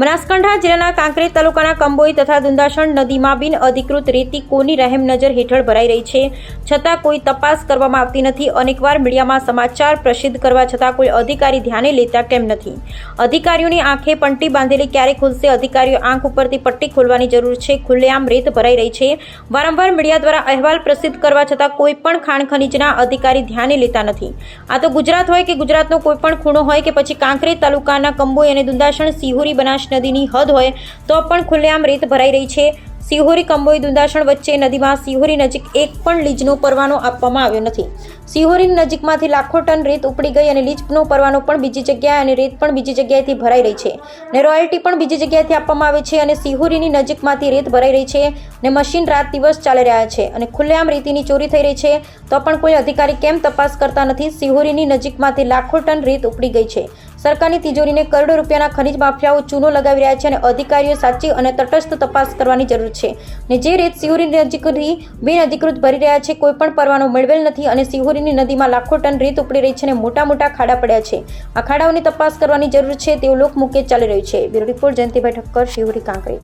બનાસકાંઠા જિલ્લાના કાંકરેજ તાલુકાના કંબોઈ તથા દુંદાસણ નદીમાં બિન અધિકૃત રેતી કોની રહેમ નજર હેઠળ ભરાઈ રહી છે? છતાં કોઈ તપાસ કરવામાં આવતી નથી. અનેકવાર મીડિયામાં સમાચાર પ્રસિદ્ધ કરવા છતાં કોઈ અધિકારી ધ્યાને લેતા કેમ નથી. અધિકારીઓની આંખે પટ્ટી બાંધેલી ક્યારે ખુલશે. અધિકારીઓ આંખ ઉપરથી પટ્ટી ખોલવાની જરૂર છે. ખુલ્લેઆમ રેત ભરાઈ રહી છે. વારંવાર મીડિયા દ્વારા અહેવાલ પ્રસિદ્ધ કરવા છતાં કોઈ પણ ખાણ ખનીજના અધિકારી ધ્યાને લેતા નથી. આ તો ગુજરાત હોય કે ગુજરાતનો કોઈ પણ ખૂણો હોય કે પછી કાંકરેજ તાલુકાના કંબોઈ અને દુંદાસણ સિહોરી બનાસ નદીની હદ હોય તો પણ ખુલ્લેઆમ રેત ભરાઈ રહી છે. સિહોરી કંબોઈ દુંદાસણ વચ્ચે નદીમાં સિહોરી નજીક એક પણ લીજનો પરવાનો આપવામાં આવ્યો નથી. સિહોરીની નજીકમાંથી લાખો ટન રેત ઉપડી ગઈ અને લીજનો પરવાનો પણ બીજી જગ્યાએ અને રેત પણ બીજી જગ્યાએથી ભરાઈ રહી છે ને રોયલ્ટી પણ બીજી જગ્યાએથી આપવામાં આવે છે અને સિહોરીની નજીકમાંથી રેત ભરાઈ રહી છે ને મશીન રાત દિવસ ચાલી રહ્યા છે અને ખુલ્લેઆમ રેતીની ચોરી થઈ રહી છે તો પણ કોઈ અધિકારી કેમ તપાસ કરતા નથી? સિહોરીની નજીકમાંથી લાખો ટન રેત ઉપડી ગઈ છે. સરકારની તિજોરીને કરોડો રૂપિયાના ખનીજ માફિયાઓ ચૂનો લગાવી રહ્યા છે અને અધિકારીઓ સાચી અને તટસ્થ તપાસ કરવાની જરૂર છે. ને જે રીત સિહોરી બિન બિનઅધિકૃત ભરી રહ્યા છે, કોઈ પણ પરવાનો મેળવેલ નથી અને સિહોરીની નદીમાં લાખો ટન રેત ઉપડી રહી છે અને મોટા મોટા ખાડા પડ્યા છે. આ ખાડાઓની તપાસ કરવાની જરૂર છે તેવું લોકમુખ્ય ચાલી રહ્યું છે. Bureau report Jayantibhai Thakkar Shihori Kankrej